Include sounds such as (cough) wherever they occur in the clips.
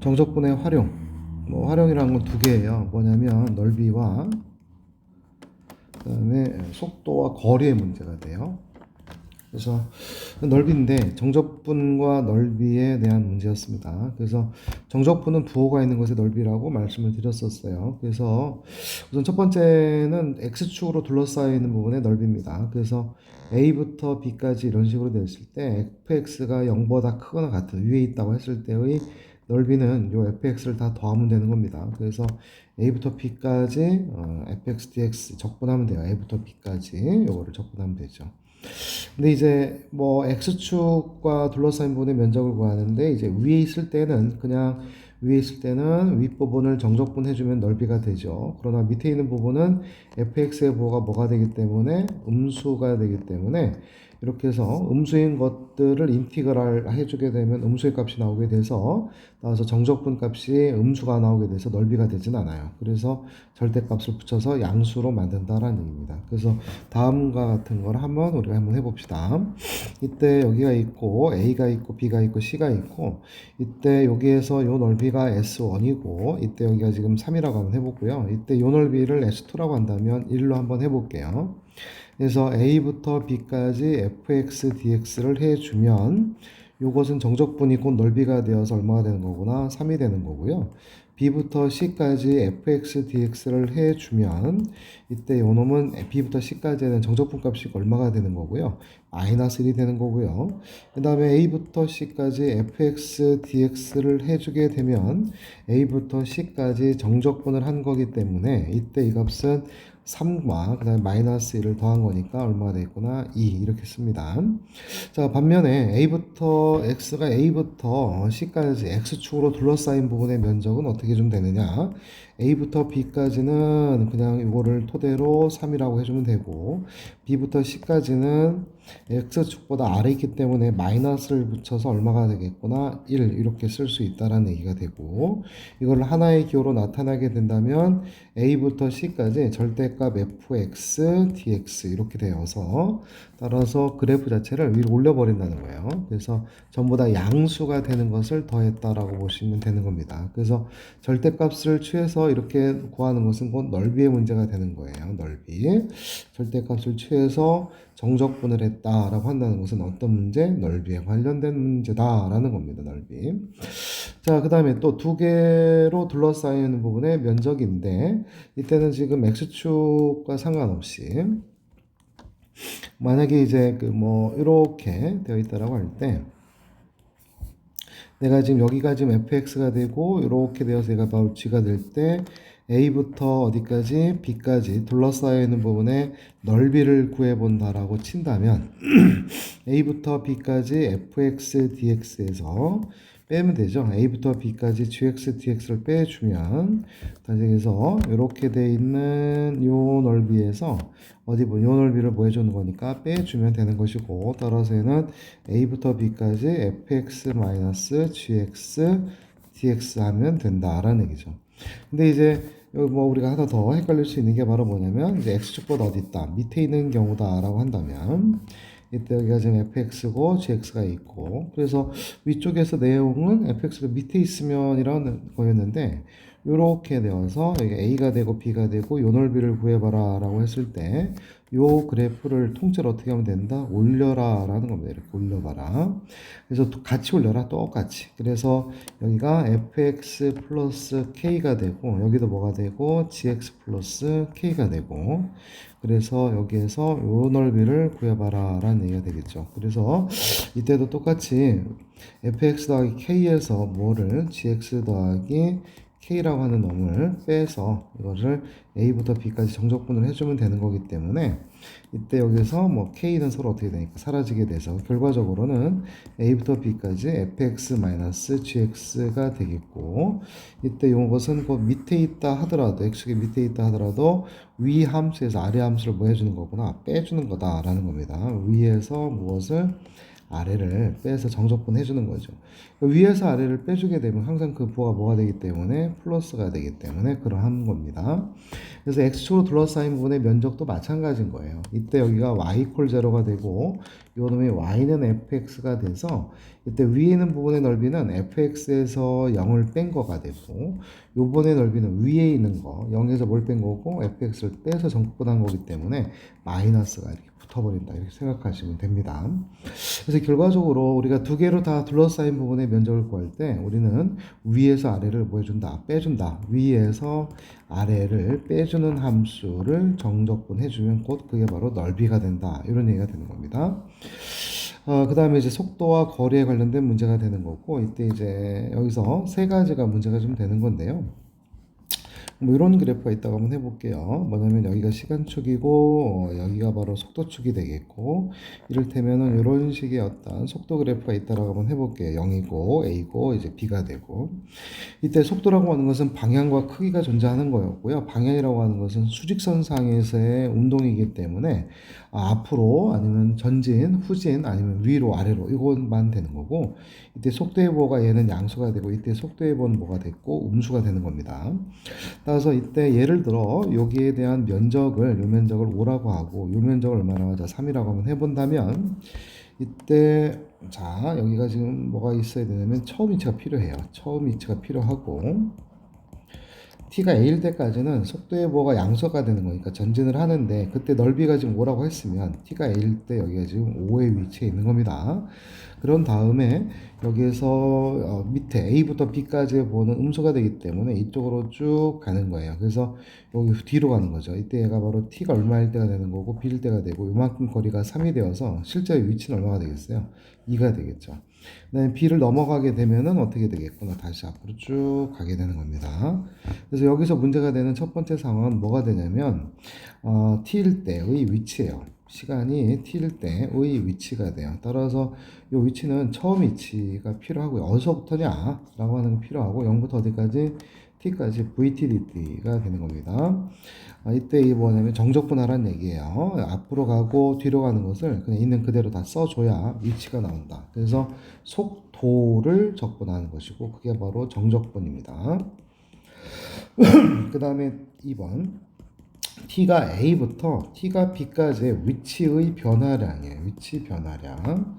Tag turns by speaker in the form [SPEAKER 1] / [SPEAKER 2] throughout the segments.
[SPEAKER 1] 정적분의 활용. 뭐 활용이라는 건 두 개예요. 뭐냐면 넓이와 그다음에 속도와 거리의 문제가 돼요. 그래서 넓이인데 정적분과 넓이에 대한 문제였습니다. 그래서 정적분은 부호가 있는 것의 넓이라고 말씀을 드렸었어요. 그래서 우선 첫 번째는 x축으로 둘러싸여 있는 부분의 넓이입니다. 그래서 a부터 b까지 이런 식으로 되어 있을 때 fx가 0보다 크거나 같은 위에 있다고 했을 때의 넓이는 요 fx를 다 더하면 되는 겁니다. 그래서 a부터 b까지 어, fx dx 적분하면 돼요. a부터 b까지 요거를 적분하면 되죠. 근데 이제 뭐 x축과 둘러싸인 부분의 면적을 구하는데 이제 위에 있을 때는 그냥 위에 있을 때는 윗부분을 정적분 해주면 넓이가 되죠. 그러나 밑에 있는 부분은 fx의 부호가 뭐가 되기 때문에 음수가 되기 때문에 이렇게 해서 음수인 것들을 인티그랄 해주게 되면 음수의 값이 나오게 돼서 나와서 정적분 값이 음수가 나오게 돼서 넓이가 되진 않아요. 그래서 절대값을 붙여서 양수로 만든다라는 얘기입니다. 그래서 다음과 같은 걸 한번 우리가 한번 해봅시다. 이때 여기가 있고 A가 있고 B가 있고 C가 있고 이때 여기에서 요 넓이가 S1이고 이때 여기가 지금 3이라고 한번 해보고요. 이때 요 넓이를 S2라고 한다면 1로 한번 해볼게요. 그래서 A부터 B까지 fx dx를 해주면 이것은 정적분이 곧 넓이가 되어서 얼마가 되는 거구나 3이 되는 거고요. B부터 C까지 fx dx를 해주면 이때 요 놈은 B부터 C까지는 정적분 값이 얼마가 되는 거고요. 마이너스 1이 되는 거고요. 그 다음에 A부터 C까지 fx dx를 해주게 되면 A부터 C까지 정적분을 한 거기 때문에 이때 이 값은 3과 그 다음에 마이너스 1을 더한 거니까 얼마가 되겠구나? 2 이렇게 씁니다. 자 반면에 A부터 X가 A부터 C까지 X축으로 둘러싸인 부분의 면적은 어떻게 좀 되느냐 A부터 B까지는 그냥 이거를 토대로 3이라고 해주면 되고 B부터 C까지는 X축보다 아래 있기 때문에 마이너스를 붙여서 얼마가 되겠구나 1 이렇게 쓸 수 있다라는 얘기가 되고 이걸 하나의 기호로 나타나게 된다면 A부터 C까지 절대값 fx, dx 이렇게 되어서 따라서 그래프 자체를 위로 올려버린다는 거예요. 그래서 전부 다 양수가 되는 것을 더했다라고 보시면 되는 겁니다. 그래서 절대값을 취해서 이렇게 구하는 것은 곧 넓이의 문제가 되는 거예요. 넓이. 절대값을 취해서 정적분을 했다라고 한다는 것은 어떤 문제? 넓이에 관련된 문제다라는 겁니다. 넓이. 자, 그 다음에 또 두 개로 둘러싸이는 부분의 면적인데 이때는 지금 x축과 상관없이 만약에 이제 그 뭐 이렇게 되어 있다라고 할 때 내가 지금 여기가 지금 fx가 되고 이렇게 되어서 얘가 바로 g가 될 때 a부터 어디까지 b까지 둘러싸여 있는 부분의 넓이를 구해 본다라고 친다면 (clears throat) a부터 b까지 fx dx에서 빼면 되죠. a부터 b까지 gx dx를 빼주면 다시해서 이렇게 돼 있는 요 넓이에서 어디 보면 요 넓이를 뭐 해주는 거니까 빼주면 되는 것이고 따라서 얘는 a부터 b까지 fx gx dx 하면 된다라는 얘기죠. 근데 이제 뭐 우리가 하나 더 헷갈릴 수 있는 게 바로 뭐냐면 이제 x축보다 어디 있다 밑에 있는 경우다라고 한다면 이때 여기가 지금 fx고 gx가 있고. 그래서 위쪽에서 내용은 fx가 밑에 있으면이라는 거였는데 이렇게 되어서 여기 a가 되고 b가 되고 요 넓이를 구해봐라 라고 했을 때 요 그래프를 통째로 어떻게 하면 된다? 올려라 라는 겁니다. 이렇게 올려봐라. 그래서 같이 올려라. 똑같이. 그래서 여기가 fx 플러스 k가 되고 여기도 뭐가 되고 gx 플러스 k가 되고 그래서 여기에서 요 넓이를 구해봐라 라는 얘기가 되겠죠. 그래서 이때도 똑같이 fx 더하기 k에서 뭐를 gx 더하기 k라고 하는 놈을 빼서 이거를 a부터 b까지 정적분을 해주면 되는 거기 때문에 이때 여기서 뭐 k는 서로 어떻게 되니까 사라지게 돼서 결과적으로는 a부터 b까지 fx-gx가 되겠고 이때 이것은 그 밑에 있다 하더라도 x축의 밑에 있다 하더라도 위 함수에서 아래 함수를 뭐 해주는 거구나? 빼주는 거다라는 겁니다. 위에서 무엇을 아래를 빼서 정적분 해주는 거죠. 위에서 아래를 빼주게 되면 항상 그 부호가 뭐가 되기 때문에 플러스가 되기 때문에 그러한 겁니다. 그래서 x축으로 둘러싸인 부분의 면적도 마찬가지인 거예요. 이때 여기가 y 콜 제로가 되고 놈의 y는 fx가 돼서 이때 위에 있는 부분의 넓이는 fx에서 0을 뺀 거가 되고 요번의 넓이는 위에 있는 거 0에서 뭘 뺀 거고 fx를 빼서 정분한 거기 때문에 마이너스가 이렇게 붙어버린다 이렇게 생각하시면 됩니다. 그래서 결과적으로 우리가 두 개로 다 둘러싸인 부분의 면적을 구할 때 우리는 위에서 아래를 뭐 해준다 빼준다 위에서 아래를 빼주는 함수를 정적분 해주면 곧 그게 바로 넓이가 된다 이런 얘기가 되는 겁니다. 어, 그 다음에 이제 속도와 거리에 관련된 문제가 되는 거고 이때 이제 여기서 세 가지가 문제가 좀 되는 건데요. 뭐 이런 그래프가 있다고 한번 해볼게요. 뭐냐면 여기가 시간축이고 어, 여기가 바로 속도축이 되겠고 이를테면은 이런 식의 어떤 속도 그래프가 있다라고 한번 해볼게요. 0이고 A고 이제 B가 되고 이때 속도라고 하는 것은 방향과 크기가 존재하는 거였고요. 방향이라고 하는 것은 수직선상에서의 운동이기 때문에 아, 앞으로 아니면 전진, 후진 아니면 위로 아래로 이것만 되는 거고 이때 속도의 보가 얘는 양수가 되고 이때 속도의 보는 뭐가 됐고 음수가 되는 겁니다. 따라서 이때 예를 들어 여기에 대한 면적을 요 면적을 5라고 하고 요 면적을 얼마나 하자 3이라고 한번 해본다면 이때 자 여기가 지금 뭐가 있어야 되냐면 처음 위치가 필요해요. 처음 위치가 필요하고 t가 a일 때까지는 속도의 보가 양수가 되는 거니까 전진을 하는데 그때 넓이가 지금 5라고 했으면 t가 a일 때 여기가 지금 5의 위치에 있는 겁니다. 그런 다음에 여기에서 어, 밑에 a부터 b까지 보는 음수가 되기 때문에 이쪽으로 쭉 가는 거예요. 그래서 여기 뒤로 가는 거죠. 이때 얘가 바로 t가 얼마일 때가 되는 거고 b일 때가 되고 이만큼 거리가 3이 되어서 실제 위치는 얼마가 되겠어요? 2가 되겠죠. 그다음에 b를 넘어가게 되면은 어떻게 되겠구나 다시 앞으로 쭉 가게 되는 겁니다. 그래서 여기서 문제가 되는 첫 번째 상황은 뭐가 되냐면 어, t일 때의 위치예요. 시간이 t일 때의 위치가 돼요. 따라서 이 위치는 처음 위치가 필요하고요. 어디서부터냐? 라고 하는 게 필요하고 0부터 어디까지? T까지 vtdt가 되는 겁니다. 아, 이때 이 뭐냐면 정적분하라는 얘기예요. 앞으로 가고 뒤로 가는 것을 그냥 있는 그대로 다 써줘야 위치가 나온다. 그래서 속도를 적분하는 것이고 그게 바로 정적분입니다. 그 다음에 2번 t가 a부터 t가 b까지의 위치의 변화량이에요. 위치 변화량.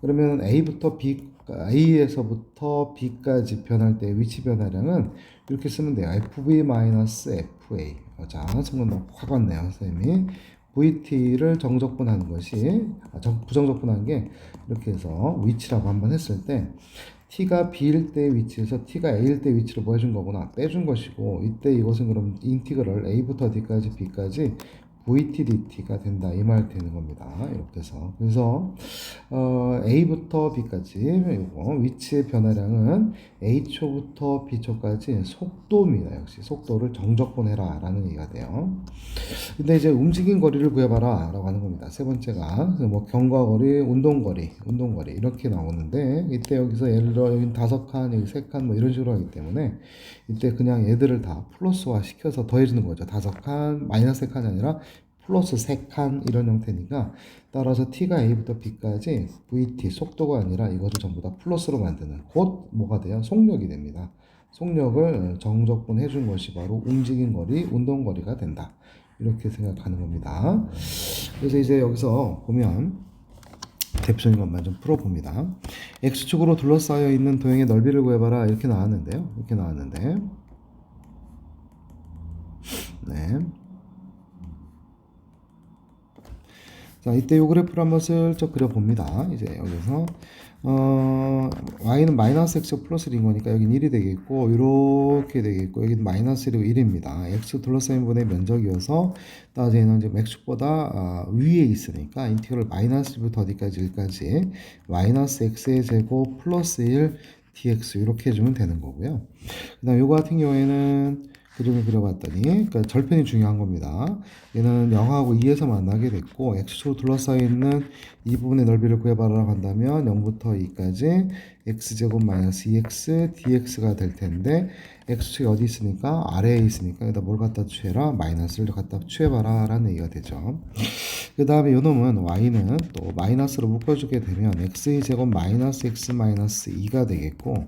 [SPEAKER 1] 그러면 a부터 b a에서부터 b까지 변할 때 위치 변화량은 이렇게 쓰면 돼요. fv-fa. 자, 성분 확 왔네요, 선생님이. vt를 정적분하는 것이 아, 정, 부정적분한 게 이렇게 해서 위치라고 한번 했을 때 t가 b일 때 위치에서 t가 a일 때 위치를 뭐 해준 거구나 빼준 것이고 이때 이것은 그럼 인티그럴 a부터 d까지 b까지 VTDT가 된다 이 말 되는 겁니다. 이렇게 해서 그래서 어, A부터 B까지 이거 위치의 변화량은 A 초부터 B 초까지 속도입니다. 역시 속도를 정적분해라 라는 얘기가 돼요. 근데 이제 움직인 거리를 구해봐라 라고 하는 겁니다. 세 번째가 뭐 경과거리, 운동거리, 운동거리 이렇게 나오는데 이때 여기서 예를 들어 여기 다섯 칸, 여기 세 칸 뭐 이런 식으로 하기 때문에 이때 그냥 얘들을 다 플러스화 시켜서 더해주는 거죠. 다섯 칸, 마이너스 세 칸이 아니라 플러스 3칸 이런 형태니까 따라서 t가 a부터 b까지 vt 속도가 아니라 이것을 전부 다 플러스로 만드는 곧 뭐가 돼요? 속력이 됩니다. 속력을 정적분 해준 것이 바로 움직인 거리, 운동 거리가 된다. 이렇게 생각하는 겁니다. 그래서 이제 여기서 보면 대표적인 것만 좀 풀어봅니다. x축으로 둘러싸여 있는 도형의 넓이를 구해봐라 이렇게 나왔는데요. 이렇게 나왔는데 네. 자, 이때 요 그래프를 한번 슬쩍 그려봅니다. 이제 여기서 어, y는 마이너스 x 플러스 인 거니까 여긴 1이 되겠고 이렇게 되겠고 여기는 마이너스 1이고 1입니다. x 둘러싸인 분의 면적이어서 얘는 지금 x축보다 어, 위에 있으니까 인티그럴 마이너스 1부터 어디까지 1까지 마이너스 x의 제곱 플러스 1 dx 이렇게 해주면 되는 거고요. 그 다음 요거 같은 경우에는 그림을 그려봤더니 그러니까 절편이 중요한 겁니다. 얘는 0하고 2에서 만나게 됐고 x축으로 둘러싸여 있는 이 부분의 넓이를 구해봐라 한다면 0부터 2까지 x제곱 마이너스 2x dx가 될 텐데 x축이 어디 있으니까 아래에 있으니까 여기다 뭘 갖다 취해라 마이너스를 갖다 취해봐라 라는 얘기가 되죠 그 다음에 요놈은 y는 또 마이너스로 묶어주게 되면 x의 제곱 마이너스 x 마이너스 2가 되겠고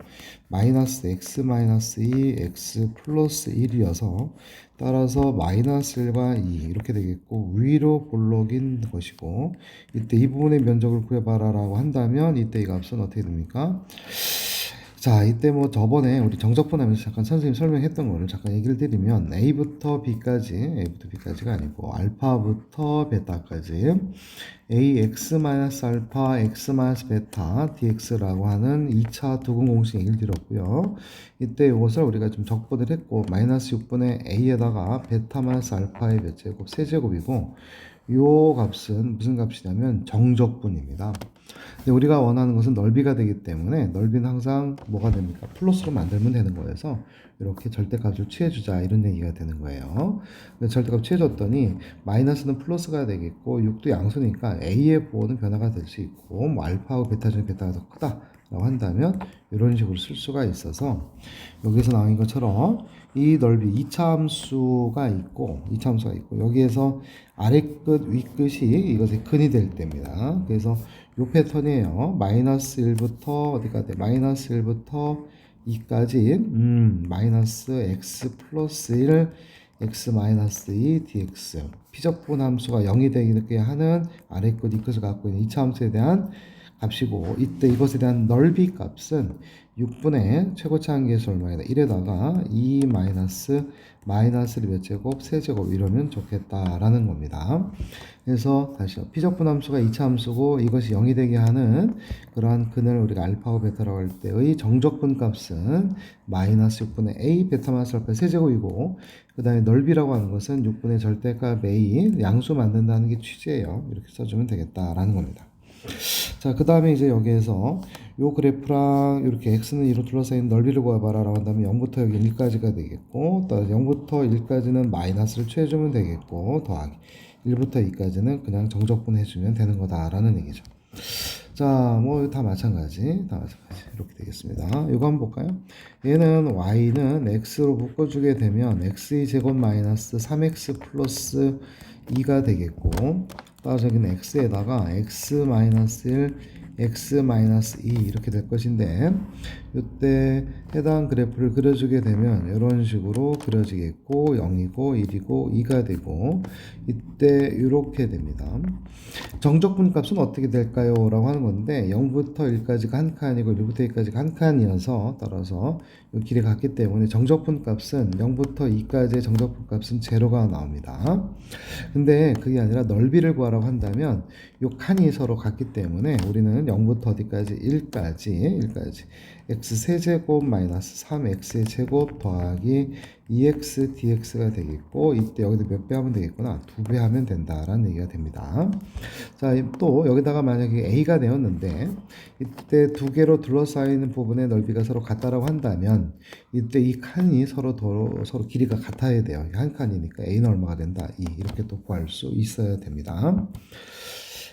[SPEAKER 1] 마이너스 x 마이너스 2 x 플러스 1이어서 따라서 마이너스 1과 2 이렇게 되겠고 위로 볼록인 것이고 이때 이 부분의 면적을 구해봐라 라고 한다면 이때 이 값은 어떻게 됩니까? 자, 이때 뭐 저번에 우리 정적분 하면서 잠깐 선생님 설명했던 거를 잠깐 얘기를 드리면 A부터 B까지, A부터 B까지가 아니고 알파부터 베타까지 AX-알파, X-베타, DX라고 하는 2차 두근 공식 얘기를 드렸고요. 이때 이것을 우리가 좀 적분을 했고 마이너스 6분의 A에다가 베타 마이너스 알파의 몇 제곱, 세제곱이고 요 값은 무슨 값이냐면 정적분입니다. 근데 우리가 원하는 것은 넓이가 되기 때문에 넓이는 항상 뭐가 됩니까? 플러스로 만들면 되는 거여서 이렇게 절대값을 취해주자 이런 얘기가 되는 거예요. 근데 절대값 취해줬더니 마이너스는 플러스가 되겠고 6도 양수니까 A의 부호는 변화가 될 수 있고 뭐 알파하고 베타 중에 베타가 더 크다. 라고 한다면 이런 식으로 쓸 수가 있어서 여기서 나온 것처럼 이 넓이 2차 함수가 있고 2차 함수가 있고 여기에서 아래 끝, 위 끝이 이것의 근이 될 때입니다. 그래서 요 패턴이에요. 마이너스 1부터 어디가 돼? 마이너스 1부터 2까지 음, 마이너스 x 플러스 1 x 마이너스 2 dx 피적분 함수가 0이 되게 하는 아래 끝, 이 끝을 갖고 있는 2차 함수에 대한 값이고 이때 이것에 대한 넓이 값은 6분의 최고차 한계수 얼마이다 1에다가 2 마이너스 마이너스를 몇 제곱 세제곱 이러면 좋겠다라는 겁니다. 그래서 다시 피적분 함수가 2차 함수고 이것이 0이 되게 하는 그러한 근을 우리가 알파고 베타라고 할 때의 정적분 값은 마이너스 6분의 a 베타 마이너스 알파 세제곱이고 그 다음에 넓이라고 하는 것은 6분의 절대값 a 양수 만든다는 게 취지예요. 이렇게 써주면 되겠다라는 겁니다. 자, 그 다음에 이제 여기에서 요 그래프랑 이렇게 x는 2로 둘러싸인 넓이를 구해봐라 라고 한다면 0부터 여기 1까지가 되겠고 또 0부터 1까지는 마이너스를 취해주면 되겠고 더하기 1부터 2까지는 그냥 정적분 해주면 되는 거다 라는 얘기죠. 자, 뭐 다 마찬가지, 다 마찬가지 이렇게 되겠습니다. 이거 한번 볼까요? 얘는 y는 x로 묶어주게 되면 x의 제곱 마이너스 3x 플러스 2가 되겠고 따라서 여기는 x에다가 x 마이너스 1, x 마이너스 2 이렇게 될 것인데 이때 해당 그래프를 그려주게 되면 이런 식으로 그려지겠고 0이고 1이고 2가 되고 이때 이렇게 됩니다. 정적분 값은 어떻게 될까요? 라고 하는 건데 0부터 1까지가 한 칸이고 1부터 2까지가 한 칸이어서 따라서 이 길이 같기 때문에 정적분 값은 0부터 2까지의 정적분 값은 제로가 나옵니다. 근데 그게 아니라 넓이를 구하라고 한다면 이 칸이 서로 같기 때문에 우리는 0부터 어디까지 1까지 1까지 x 세제곱 마이너스 3x의 제곱 더하기 2x dx가 되겠고 이때 여기다 몇 배 하면 되겠구나. 두 배 하면 된다라는 얘기가 됩니다. 자 또 여기다가 만약에 a가 되었는데 이때 두 개로 둘러싸이는 부분의 넓이가 서로 같다라고 한다면 이때 이 칸이 서로 도로, 서로 길이가 같아야 돼요. 한 칸이니까 a는 얼마가 된다? 2 이렇게 또 구할 수 있어야 됩니다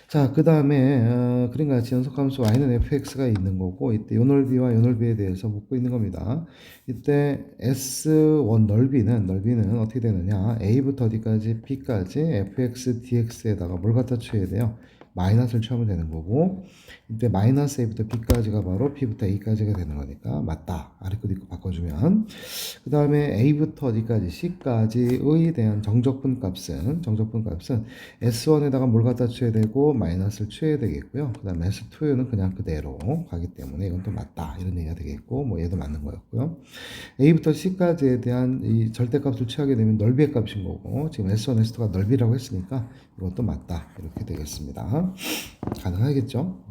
[SPEAKER 1] 자, 그 다음에 어, 그림과 같이 연속함수 y는 fx가 있는 거고 이때 요 넓이와 요 넓이에 대해서 묻고 있는 겁니다. 이때 s1 넓이는 넓이는 어떻게 되느냐? a부터 어디까지 b까지 fx dx에다가 뭘 갖다 취해야 돼요? 마이너스를 취하면 되는 거고 이때 마이너스 a부터 b까지가 바로 b부터 a까지가 되는 거니까 맞다. 아래 끝 있고 바꿔주면. 그 다음에 a부터 어디까지? C까지의 대한 정적분 값은 정적분 값은 s1에다가 뭘 갖다 취해야 되고 마이너스를 취해야 되겠고요. 그 다음에 s2는 그냥 그대로 가기 때문에 이건 또 맞다. 이런 얘기가 되겠고 뭐 얘도 맞는 거였고요. A부터 c까지에 대한 이 절대값을 취하게 되면 넓이의 값인 거고 지금 s1, s2가 넓이라고 했으니까 이것도 맞다. 이렇게 되겠습니다 가능하겠죠?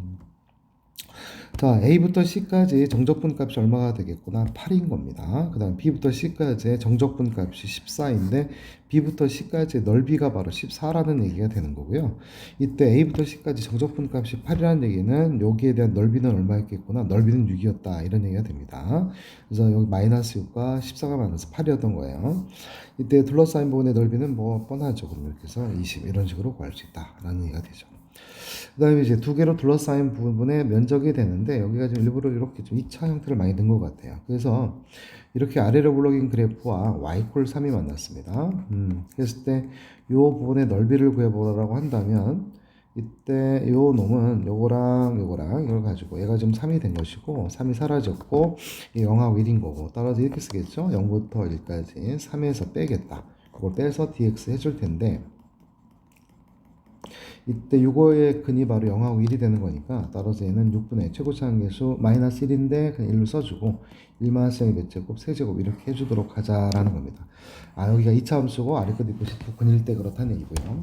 [SPEAKER 1] 자 a부터 c까지 정적분 값이 얼마가 되겠구나? 8인 겁니다. 그 다음 b부터 c까지의 정적분 값이 14인데 b부터 c까지의 넓이가 바로 14라는 얘기가 되는 거고요. 이때 a부터 c까지 정적분 값이 8이라는 얘기는 여기에 대한 넓이는 얼마였겠구나? 넓이는 6이었다. 이런 얘기가 됩니다. 그래서 여기 마이너스 6과 14가 마이너스 8이었던 거예요. 이때 둘러싸인 부분의 넓이는 뭐 뻔하죠. 그럼 이렇게 해서 20 이런 식으로 구할 수 있다 라는 얘기가 되죠 그 다음에 이제 두 개로 둘러싸인 부분의 면적이 되는데 여기가 지금 일부러 이렇게 좀 2차 형태를 많이 든것 같아요. 그래서 이렇게 아래로 블록인 그래프와 y콜 3이 만났습니다. 음, 그랬을 때 이 부분의 넓이를 구해보라고 한다면 이때 요 놈은 요거랑 요거랑 이걸 가지고 얘가 지금 3이 된 것이고 3이 사라졌고 이 0하고 1인 거고 따라서 이렇게 쓰겠죠 0부터 1까지 3에서 빼겠다 그걸 빼서 dx 해줄 텐데 이때 요거의 근이 바로 0하고 1이 되는 거니까 따라서 얘는 6분의 최고차항계수 마이너스 1인데 그냥 1로 써주고 1마이너스 0의 몇 제곱, 세제곱 이렇게 해주도록 하자라는 겁니다. 아 여기가 2차 함수고 아래 끝 이것이 근일 때 그렇다는 얘기고요.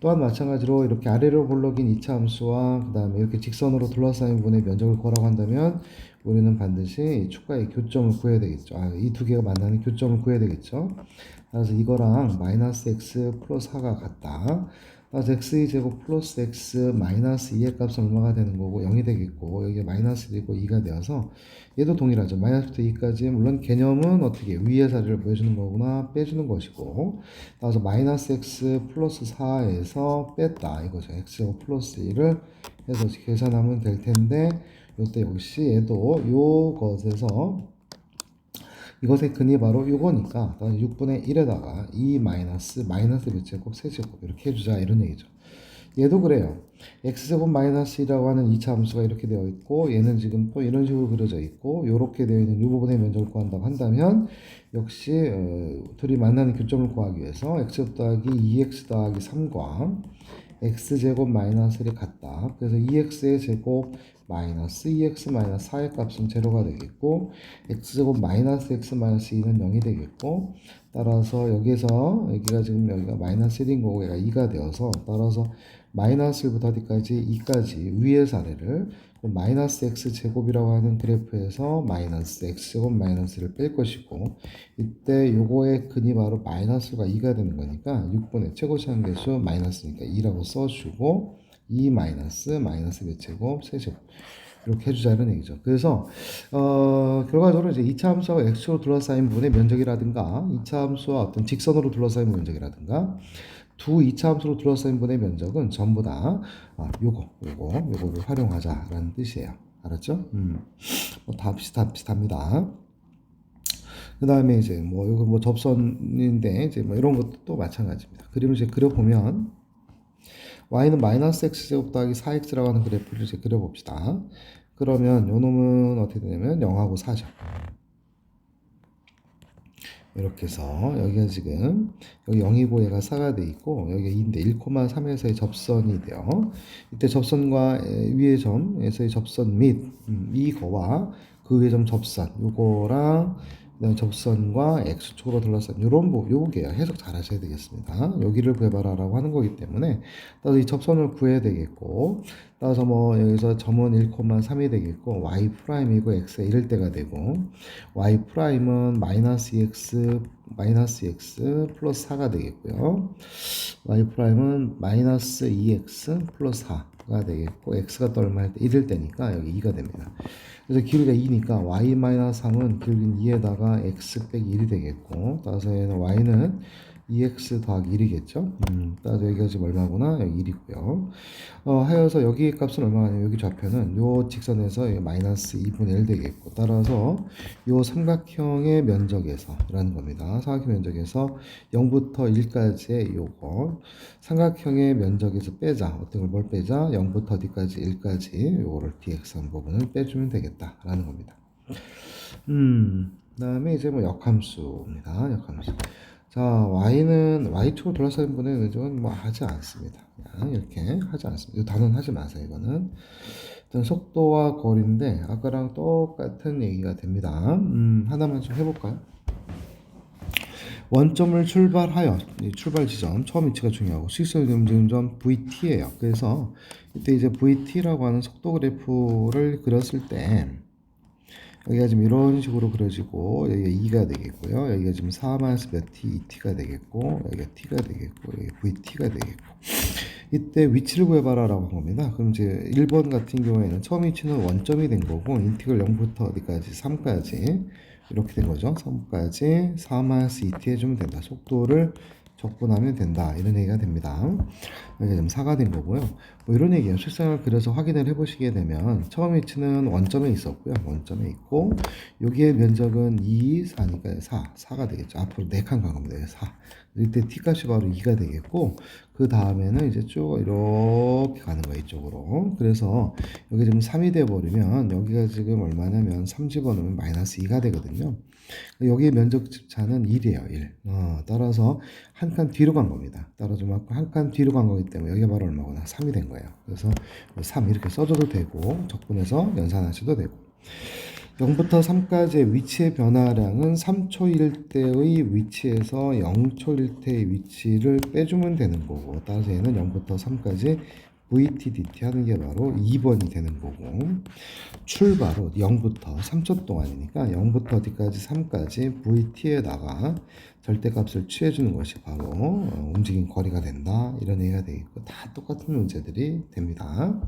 [SPEAKER 1] 또한 마찬가지로 이렇게 아래로 볼록인 2차 함수와 그 다음에 이렇게 직선으로 둘러싸인 부분의 면적을 구하라고 한다면 우리는 반드시 이 축과의 교점을 구해야 되겠죠. 아, 이 두 개가 만나는 교점을 구해야 되겠죠. 그래서 이거랑 마이너스 x 플러스 4가 같다. 따라서 x 제곱 플러스 x 마이너스 2의 값은 얼마가 되는 거고 0이 되겠고 여기가 마이너스 1이고 2가 되어서 얘도 동일하죠. 마이너스부터 2까지 물론 개념은 어떻게 위의 사례를 보여주는 거구나 빼주는 것이고 따라서 마이너스 x 플러스 4에서 뺐다 이거죠. x 제곱 플러스 1을 해서 계산하면 될 텐데 이때 역시 얘도 요것에서 이것의 근이 바로 이거니까 6분의 1에다가 2 마이너스 마이너스 몇 제곱 세제곱 이렇게 해주자 이런 얘기죠. 얘도 그래요. x제곱 마이너스 1이라고 하는 2차 함수가 이렇게 되어 있고 얘는 지금 또 이런 식으로 그려져 있고 이렇게 되어 있는 이 부분의 면적을 구한다고 한다면 역시 어, 둘이 만나는 교점을 구하기 위해서 x 더하기 2x 더하기 3과 x제곱 마이너스 1이 같다. 그래서 2x의 제곱 마이너스 2x 마이너스 4의 값은 제로가 되겠고 x제곱 마이너스 x 마이너스 2는 0이 되겠고 따라서 여기서 여기가 지금 여기가 마이너스 1인 거고 얘가 2가 되어서 따라서 마이너스 1부터 어디까지? 2까지. 위의 사례를 마이너스 x 제곱이라고 하는 그래프에서 마이너스 x 제곱 마이너스를 뺄 것이고 이때 요거의 근이 바로 마이너스가 2가 되는 거니까 6분의 최고차항 계수 마이너스니까 2라고 써주고 2 마이너스 마이너스 몇 제곱 세제곱 이렇게 해주자는 얘기죠. 그래서 어, 결과적으로 이제 2차 함수와 x로 둘러싸인 부분의 면적이라든가 2차 함수와 어떤 직선으로 둘러싸인 면적이라든가 두 2차 함수로 둘러싸인 부분의 면적은 전부 다 아, 요거 요거 요거를 활용하자라는 뜻이에요. 알았죠? 음. 뭐 다 비슷 비슷합니다. 그 다음에 이제 뭐 이거 뭐 접선인데 이제 뭐 이런 것도 또 마찬가지입니다. 그림을 이제 그려 보면 y는 마이너스 x 제곱 더하기 4x라고 하는 그래프를 이제 그려봅시다. 그러면 요 놈은 어떻게 되냐면 0하고 4죠. 이렇게 해서 여기가 지금 여기 0이고 얘가 4가 돼 있고 여기가 2인데 1,3에서의 접선이 돼요. 이때 접선과 위의 점에서의 접선 및 음, 이거와 그 위의 점 접선 요거랑 접선과 x축으로 둘러싼 이런 부 요게 해석 잘 하셔야 되겠습니다. 여기를 구해봐라 라고 하는 거기 때문에 따라서 이 접선을 구해야 되겠고 따라서 뭐 여기서 점은 1,3이 되겠고 y 프라임이고 x가 이럴 때가 되고 y 프라임은 마이너스 2x 마이너스 x 플러스 4가 되겠고요. y 프라임은 마이너스 2x 플러스 4 가 되겠고 x가 또 얼마 때 1일 때니까 여기 2가 됩니다. 그래서 길이가 2니까 y-3은 길이는 2에다가 x 빼기 1이 되겠고 따라서 얘는 y는 2x 더하기 1이겠죠. 음, 따라서 여기가 지금 얼마구나? 여기 1이고요. 어, 하여서 여기 값은 얼마가 냐 여기 좌표는 요 직선에서 마이너스 2분의 1 되겠고 따라서 요 삼각형의 면적에서 라는 겁니다. 삼각형 면적에서 0부터 1까지의 요거 삼각형의 면적에서 빼자. 어떤 걸 뭘 빼자? 0부터 어디까지 1까지 요거를 dx 한 부분을 빼주면 되겠다 라는 겁니다. 음, 그 다음에 이제 뭐 역함수입니다. 역함수. 자, y는 y축을 둘러싸인 분의 면적은 뭐 하지 않습니다. 이렇게 하지 않습니다. 이 단은 하지 마세요. 이거는 일단 속도와 거리인데 아까랑 똑같은 얘기가 됩니다. 음, 하나만 좀 해볼까요? 원점을 출발하여 이 출발 지점 처음 위치가 중요하고 실선 움직임점 VT예요. 그래서 이때 이제 VT라고 하는 속도 그래프를 그렸을 때 여기가 지금 이런 식으로 그려지고 여기가 2가 되겠고요. 여기가 지금 4 마이너스 몇 t, 2t가 되겠고 여기가 t가 되겠고 여기 vt가 되겠고 이때 위치를 구해봐라 라고 한 겁니다. 그럼 이제 1번 같은 경우에는 처음 위치는 원점이 된 거고 인티글 0부터 어디까지 3까지 이렇게 된 거죠. 3까지 4 마이너스 2t 해주면 된다. 속도를 적분하면 된다 이런 얘기가 됩니다. 이게 좀 사가 된 거고요. 뭐 이런 얘기예요. 실상을 그려서 확인을 해보시게 되면 처음 위치는 원점에 있었고요. 원점에 있고 여기에 면적은 2, 4니까 4, 4가 되겠죠. 앞으로 4칸 가면 돼요. 4. 이때 t값이 바로 2가 되겠고 그 다음에는 이제 쭉 이렇게 가는 거예요. 이쪽으로. 그래서 여기 지금 3이 돼 버리면 여기가 지금 얼마냐면 3 집어넣으면 마이너스 2가 되거든요. 여기에 면적 집차는 1이에요. 1. 어, 따라서 한 칸 뒤로 간 겁니다. 따라서 한칸 뒤로 간 거기 때문에 여기가 바로 얼마구나? 3이 된 거예요. 그래서 3 이렇게 써줘도 되고 적분해서 연산하셔도 되고 0부터 3까지의 위치의 변화량은 3초일 때의 위치에서 0초일 때의 위치를 빼주면 되는 거고 따라서 얘는 0부터 3까지 VTDT 하는 게 바로 2번이 되는 거고 출바로 0부터 3초 동안이니까 0부터 어디까지 3까지 VT에다가 절대값을 취해주는 것이 바로 어, 움직임 거리가 된다 이런 얘기가 되겠고 다 똑같은 문제들이 됩니다.